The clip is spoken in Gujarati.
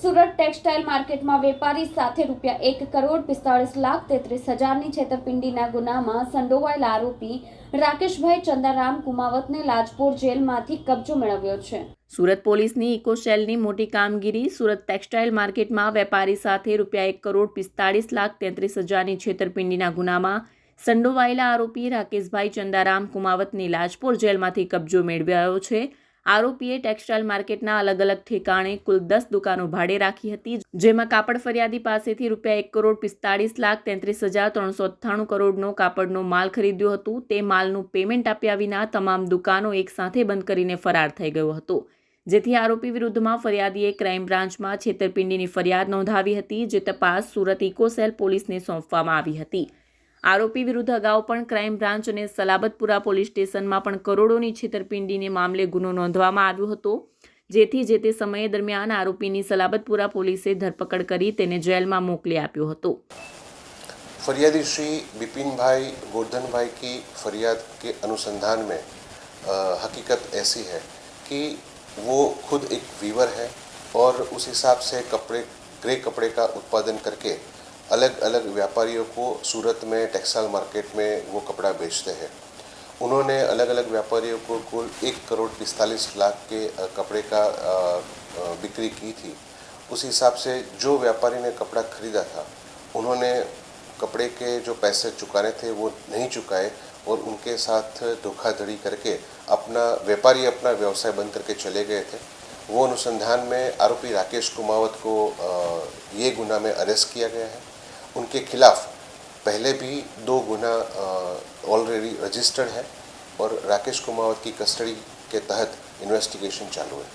સુરત ટેક્સટાઇલ માર્કેટમાં વેપારી સાથે રૂપિયા એક કરોડ પિસ્તાળીસ લાખ તેત્રીસ હજારની છેતરપિંડીના ગુનામાં સંડોવાયેલા આરોપી રાકેશભાઈ ચંદારામ કુમાવતને લાજપોર જેલમાંથી કબજો મેળવ્યો છે. સુરત પોલીસની ઇકોશેલની મોટી કામગીરી, સુરત ટેક્સટાઇલ માર્કેટમાં વેપારી સાથે રૂપિયા એક કરોડ પિસ્તાળીસ લાખ તેત્રીસ હજારની છેતરપિંડીના ગુનામાં સંડોવાયેલા આરોપી રાકેશભાઈ ચંદારામ કુમાવતની લાજપોર જેલમાંથી કબજો મેળવ્યો છે. આરોપીએ ટેક્સટાઇલ માર્કેટના અલગ અલગ ઠેકાણે કુલ દસ દુકાનો ભાડે રાખી હતી, જેમાં કાપડ ફરિયાદી પાસેથી રૂપિયા એક કરોડ પિસ્તાળીસ લાખ તેત્રીસ હજાર ત્રણસો અઠ્ઠાણું કરોડનો કાપડનો માલ ખરીદ્યો હતો. તે માલનું પેમેન્ટ આપ્યા વિના તમામ દુકાનો એકસાથે બંધ કરીને ફરાર થઈ ગયો હતો. જેથી આરોપી વિરુદ્ધમાં ફરિયાદીએ ક્રાઇમ બ્રાન્ચમાં છેતરપિંડીની ફરિયાદ નોંધાવી હતી, જે તપાસ સુરત ઇકોસેલ પોલીસને સોંપવામાં આવી હતી. આરોપી વિરુદ્ધ અગાઉ પણ ક્રાઇમ બ્રાન્ચ અને સલાબતપુરા પોલીસ સ્ટેશનમાં પણ કરોડોની છેતરપિંડીને મામલે ગુનો નોંધવામાં આવ્યો હતો જેથી જે તે સમયે દરમિયાન આરોપીની સલાબતપુરા પોલીસે ધરપકડ કરી તેને જેલમાં મોકલી આપ્યો હતો फरियादी श्री बिपिन भाई गोवर्धन की फरियाद के अनुसंधान में अ, हकीकत ऐसी है कि वो खुद एक वीवर है और उस हिसाब से कपड़े ग्रे कपड़े का उत्पादन करके अलग अलग व्यापारियों को सूरत में, टेक्सटाइल मार्केट में वो कपड़ा बेचते हैं। उन्होंने अलग अलग व्यापारियों को कुल एक करोड़ पिस्तालीस लाख के कपड़े का बिक्री की थी। उस हिसाब से जो व्यापारी ने कपड़ा खरीदा था, उन्होंने कपड़े के जो पैसे चुकाने थे वो नहीं चुकाए और उनके साथ धोखाधड़ी करके अपना व्यापारी अपना व्यवसाय बंद करके चले गए थे। वो अनुसंधान में आरोपी राकेश कुमावत को ये गुना में अरेस्ट किया गया है। उनके खिलाफ पहले भी दो गुना ऑलरेडी रजिस्टर्ड है और राकेश कुमावत की कस्टडी के तहत इन्वेस्टिगेशन चालू है